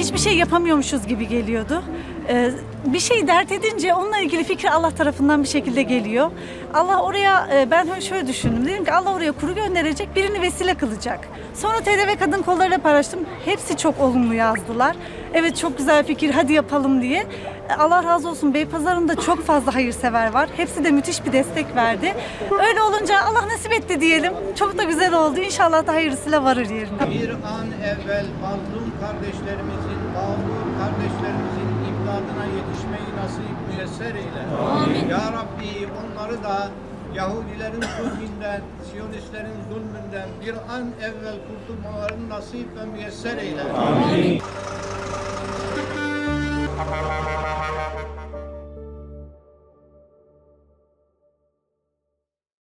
hiçbir şey yapamıyormuşuz gibi geliyordu. Ee, bir şey dert edince onunla ilgili fikir Allah tarafından bir şekilde geliyor. Allah oraya e, ben şöyle düşündüm. Dedim ki Allah oraya kuru gönderecek, birini vesile kılacak. Sonra TRT kadın kollarıyla paylaştım. Hepsi çok olumlu yazdılar. Evet çok güzel fikir hadi yapalım diye. E, Allah razı olsun Beypazarı'nda çok fazla hayırsever var. Hepsi de müthiş bir destek verdi. Öyle olunca Allah nasip etti diyelim. Çok da güzel oldu. İnşallah da hayırlısıyla varır yerine. Bir an evvel mazlum kardeşlerimizin, mağdur kardeşlerimizin imdadına yetişmeyi nasip müyesser eyle. Ya Rabbi onları da Yahudilerin zulmünden, Siyonistlerin zulmünden bir an evvel kurtulmalarını nasip ve müyesser eyle.